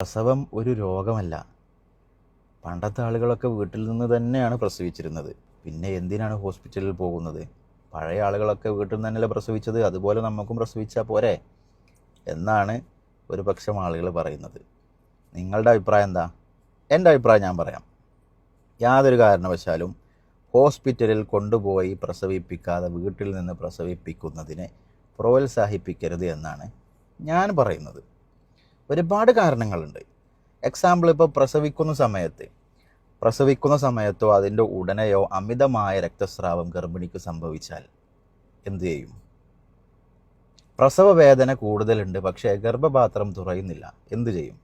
പ്രസവം ഒരു രോഗമല്ല. പണ്ടത്തെ ആളുകളൊക്കെ വീട്ടിൽ നിന്ന് തന്നെയാണ് പ്രസവിച്ചിരുന്നത്. പിന്നെ എന്തിനാണ് ഹോസ്പിറ്റലിൽ പോകുന്നത്? പഴയ ആളുകളൊക്കെ വീട്ടിൽ നിന്ന് തന്നെയല്ലേ പ്രസവിച്ചത്? അതുപോലെ നമുക്കും പ്രസവിച്ചാൽ പോരെ? എന്നാണ് ഒരു പക്ഷം ആളുകൾ പറയുന്നത്. നിങ്ങളുടെ അഭിപ്രായം എന്താ? എന്റെ അഭിപ്രായം ഞാൻ പറയാം. യാതൊരു കാരണവശാലും ഹോസ്പിറ്റലിൽ കൊണ്ടുപോയി പ്രസവിപ്പിക്കാതെ വീട്ടിൽ നിന്ന് പ്രസവിപ്പിക്കുന്നതിനെ പ്രോത്സാഹിപ്പിക്കരുത് എന്നാണ് ഞാൻ പറയുന്നത്. ഒരുപാട് കാരണങ്ങളുണ്ട്. എക്സാമ്പിൾ ഇപ്പോൾ പ്രസവിക്കുന്ന സമയത്ത് പ്രസവിക്കുന്ന സമയത്തോ അതിന്റെ ഉടനെയോ അമിതമായ രക്തസ്രാവം ഗർഭിണിക്ക് സംഭവിച്ചാൽ എന്തു ചെയ്യും? പ്രസവ വേദന കൂടുതലുണ്ട് പക്ഷേ ഗർഭപാത്രം തുറയുന്നില്ല. എന്തു ചെയ്യും?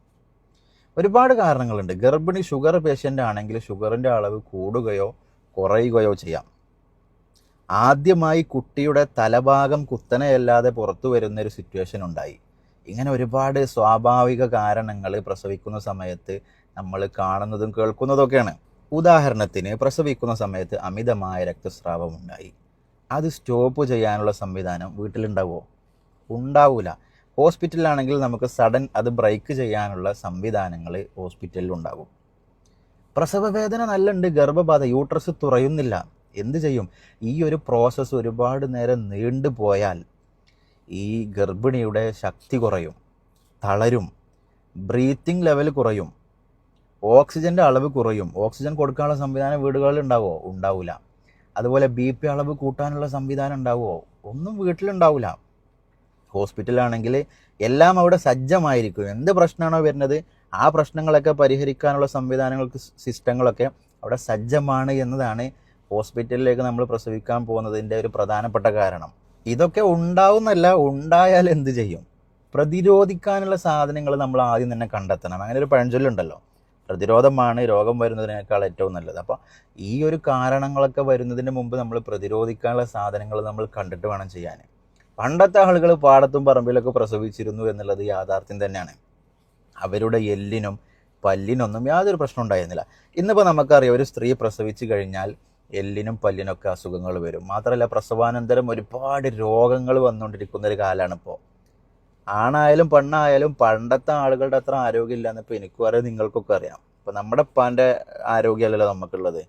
ഒരുപാട് കാരണങ്ങളുണ്ട്. ഗർഭിണി ഷുഗർ പേഷ്യന്റ് ആണെങ്കിൽ ഷുഗറിന്റെ അളവ് കൂടുകയോ കുറയുകയോ ചെയ്യാം. ആദ്യമായി കുട്ടിയുടെ തലഭാഗം കുത്തനെയല്ലാതെ പുറത്തു വരുന്നൊരു സിറ്റുവേഷൻ ഉണ്ടായി. ഇങ്ങനെ ഒരുപാട് സ്വാഭാവിക കാരണങ്ങൾ പ്രസവിക്കുന്ന സമയത്ത് നമ്മൾ കാണുന്നതും കേൾക്കുന്നതൊക്കെയാണ്. ഉദാഹരണത്തിന് പ്രസവിക്കുന്ന സമയത്ത് അമിതമായ രക്തസ്രാവം ഉണ്ടായി. അത് സ്റ്റോപ്പ് ചെയ്യാനുള്ള സംവിധാനം വീട്ടിലുണ്ടാവുമോ ഉണ്ടാവില്ല ഹോസ്പിറ്റലിലാണെങ്കിൽ നമുക്ക് സഡൻ അത് ബ്രേക്ക് ചെയ്യാനുള്ള സംവിധാനങ്ങൾ ഹോസ്പിറ്റലിൽ ഉണ്ടാകും. പ്രസവവേദന നല്ലുണ്ട് ഗർഭബാധ യൂട്രസ് തുറയുന്നില്ല. എന്ത് ചെയ്യും? ഈ ഒരു പ്രോസസ്സ് ഒരുപാട് നേരം നീണ്ടു പോയാൽ ഈ ഗർഭിണിയുടെ ശക്തി കുറയും തളരും ബ്രീത്തിങ് ലെവൽ കുറയും ഓക്സിജന്റെ അളവ് കുറയും. ഓക്സിജൻ കൊടുക്കാനുള്ള സംവിധാനം വീടുകളിൽ ഉണ്ടാവുമോ ഉണ്ടാവില്ല അതുപോലെ ബി പി അളവ് കൂട്ടാനുള്ള സംവിധാനം ഉണ്ടാവുമോ ഒന്നും വീട്ടിലുണ്ടാവില്ല ഹോസ്പിറ്റലാണെങ്കിൽ എല്ലാം അവിടെ സജ്ജമായിരിക്കും. എന്ത് പ്രശ്നമാണോ വരുന്നത് ആ പ്രശ്നങ്ങളൊക്കെ പരിഹരിക്കാനുള്ള സംവിധാനങ്ങൾക്ക് സിസ്റ്റങ്ങളൊക്കെ അവിടെ സജ്ജമാണ് എന്നതാണ് ഹോസ്പിറ്റലിലേക്ക് നമ്മൾ പ്രസവിക്കാൻ പോകുന്നതിന്റെ ഒരു പ്രധാനപ്പെട്ട കാരണം. ഇതൊക്കെ ഉണ്ടാവുന്നല്ല ഉണ്ടായാൽ എന്ത് ചെയ്യും? പ്രതിരോധിക്കാനുള്ള സാധനങ്ങൾ നമ്മൾ ആദ്യം തന്നെ കണ്ടെത്തണം. അങ്ങനെ ഒരു പഴഞ്ചൊല്ലുണ്ടല്ലോ. പ്രതിരോധമാണ് രോഗം വരുന്നതിനേക്കാൾ ഏറ്റവും നല്ലത്. അപ്പോൾ ഈ ഒരു കാരണങ്ങളൊക്കെ വരുന്നതിന് മുമ്പ് നമ്മൾ പ്രതിരോധിക്കാനുള്ള സാധനങ്ങൾ നമ്മൾ കണ്ടിട്ട് വേണം ചെയ്യാൻ. പണ്ടത്തെ ആളുകൾ പാടത്തും പറമ്പിലൊക്കെ പ്രസവിച്ചിരുന്നു എന്നുള്ളത് യാഥാർത്ഥ്യം തന്നെയാണ്. അവരുടെ എല്ലിനും പല്ലിനൊന്നും യാതൊരു പ്രശ്നം ഉണ്ടായിരുന്നില്ല. ഇന്നിപ്പോൾ നമുക്കറിയാം ഒരു സ്ത്രീ പ്രസവിച്ചു കഴിഞ്ഞാൽ എല്ലിനും പല്ലിനൊക്കെ അസുഖങ്ങൾ വരും. മാത്രമല്ല പ്രസവാനന്തരം ഒരുപാട് രോഗങ്ങൾ വന്നുകൊണ്ടിരിക്കുന്ന ഒരു കാലമാണ് ഇപ്പോൾ ആണായാലും പെണ്ണായാലും പണ്ടത്തെ ആളുകളുടെ അത്ര ആരോഗ്യമില്ല എന്നിപ്പോൾ എനിക്കും അറിയാം നിങ്ങൾക്കൊക്കെ അറിയാം. ഇപ്പം നമ്മുടെ ഉപ്പാന്റെ ആരോഗ്യമല്ലല്ലോ നമുക്കുള്ളത്.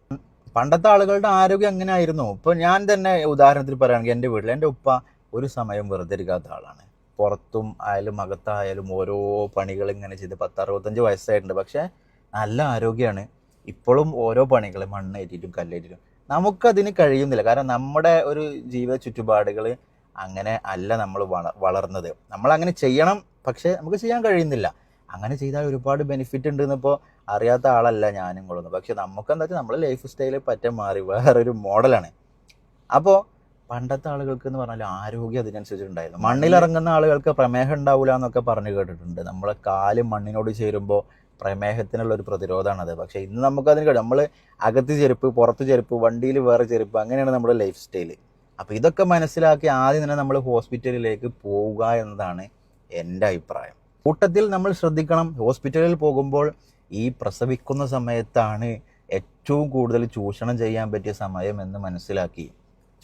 പണ്ടത്തെ ആളുകളുടെ ആരോഗ്യം അങ്ങനെ ആയിരുന്നു ഇപ്പോൾ ഞാൻ തന്നെ ഉദാഹരണത്തിൽ പറയുകയാണെങ്കിൽ എന്റെ വീട്ടിൽ എന്റെ ഉപ്പ ഒരു സമയം വെറുതെ ഇരിക്കാത്ത ആളാണ്. പുറത്തും ആയാലും അകത്തായാലും ഓരോ പണികൾ ഇങ്ങനെ ചെയ്ത് പത്ത് അറുപത്തഞ്ച് വയസ്സായിട്ടുണ്ട്. പക്ഷേ നല്ല ആരോഗ്യമാണ്. ഇപ്പോഴും ഓരോ പണികൾ മണ്ണേറ്റിട്ടും കല്ലേറ്റിട്ടും നമുക്കതിന് കഴിയുന്നില്ല. കാരണം നമ്മുടെ ഒരു ജീവിത ചുറ്റുപാടുകൾ അങ്ങനെ അല്ല നമ്മൾ വള വളർന്നത്. നമ്മൾ അങ്ങനെ ചെയ്യണം പക്ഷേ നമുക്ക് ചെയ്യാൻ കഴിയുന്നില്ല. അങ്ങനെ ചെയ്താൽ ഒരുപാട് ബെനിഫിറ്റ് ഉണ്ട് എന്നിപ്പോൾ അറിയാത്ത ആളല്ല ഞാനും കൊള്ളുന്നു പക്ഷെ നമുക്കെന്താ വെച്ചാൽ നമ്മുടെ ലൈഫ് സ്റ്റൈൽ പറ്റം മാറി. വേറൊരു മോഡലാണ്. അപ്പോൾ പണ്ടത്തെ ആളുകൾക്ക് എന്ന് പറഞ്ഞാൽ ആരോഗ്യം അതിനനുസരിച്ചുണ്ടായിരുന്നു മണ്ണിലിറങ്ങുന്ന ആളുകൾക്ക് പ്രമേഹം ഉണ്ടാവില്ല എന്നൊക്കെ പറഞ്ഞു കേട്ടിട്ടുണ്ട്. നമ്മളെ കാൽ മണ്ണിനോട് ചേരുമ്പോൾ പ്രമേഹത്തിനുള്ള ഒരു പ്രതിരോധമാണത്. പക്ഷേ ഇന്ന് നമുക്കതിന് കഴിയും നമ്മൾ അകത്ത് ചെരുപ്പ് പുറത്ത് ചെരുപ്പ് വണ്ടിയിൽ വേറെ ചെരുപ്പ് അങ്ങനെയാണ് നമ്മുടെ ലൈഫ് സ്റ്റൈൽ അപ്പോൾ ഇതൊക്കെ മനസ്സിലാക്കി ആദ്യം തന്നെ നമ്മൾ ഹോസ്പിറ്റലിലേക്ക് പോവുക എന്നതാണ് എന്റെ അഭിപ്രായം. കൂട്ടത്തിൽ നമ്മൾ ശ്രദ്ധിക്കണം. ഹോസ്പിറ്റലിൽ പോകുമ്പോൾ ഈ പ്രസവിക്കുന്ന സമയത്താണ് ഏറ്റവും കൂടുതൽ ചൂഷണം ചെയ്യാൻ പറ്റിയ സമയം എന്ന് മനസ്സിലാക്കി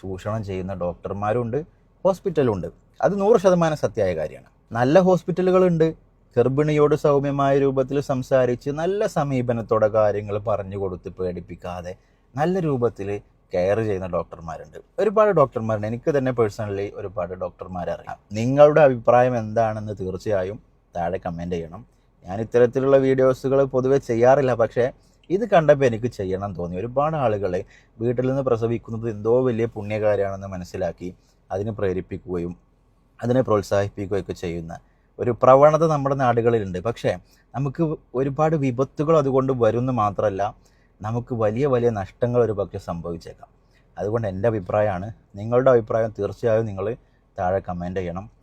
ചൂഷണം ചെയ്യുന്ന ഡോക്ടർമാരുണ്ട് ഹോസ്പിറ്റലുണ്ട് അത് നൂറ് ശതമാനം സത്യമായ കാര്യമാണ്. നല്ല ഹോസ്പിറ്റലുകളുണ്ട് ഗർഭിണിയോട് സൗമ്യമായ രൂപത്തിൽ സംസാരിച്ച് നല്ല സമീപനത്തോടെ കാര്യങ്ങൾ പറഞ്ഞു കൊടുത്ത് പേടിപ്പിക്കാതെ നല്ല രൂപത്തിൽ കെയർ ചെയ്യുന്ന ഡോക്ടർമാരുണ്ട്. ഒരുപാട് ഡോക്ടർമാരുണ്ട്. എനിക്ക് തന്നെ പേഴ്സണലി ഒരുപാട് ഡോക്ടർമാരെ അറിയാം നിങ്ങളുടെ അഭിപ്രായം എന്താണെന്ന് തീർച്ചയായും താഴെ കമന്റ് ചെയ്യണം. ഞാൻ ഇത്തരത്തിലുള്ള വീഡിയോസുകൾ പൊതുവെ ചെയ്യാറില്ല. പക്ഷേ ഇത് കണ്ടപ്പോൾ എനിക്ക് ചെയ്യണം തോന്നി. ഒരുപാട് ആളുകൾ വീട്ടിൽ നിന്ന് പ്രസവിക്കുന്നത് എന്തോ വലിയ പുണ്യകാര്യമാണെന്ന് മനസ്സിലാക്കി അതിനെ പ്രേരിപ്പിക്കുകയും അതിനെ പ്രോത്സാഹിപ്പിക്കുകയൊക്കെ ചെയ്യുന്ന ഒരു പ്രവണത നമ്മുടെ നാടുകളിലുണ്ട്. പക്ഷേ നമുക്ക് ഒരുപാട് വിപത്തുകൾ അതുകൊണ്ട് വരുമെന്ന് മാത്രമല്ല നമുക്ക് വലിയ വലിയ നഷ്ടങ്ങൾ ഒരു പക്ഷേ സംഭവിച്ചേക്കാം. അതുകൊണ്ട് എന്റെ അഭിപ്രായമാണ് നിങ്ങളുടെ അഭിപ്രായം തീർച്ചയായും നിങ്ങൾ താഴെ കമന്റ് ചെയ്യണം.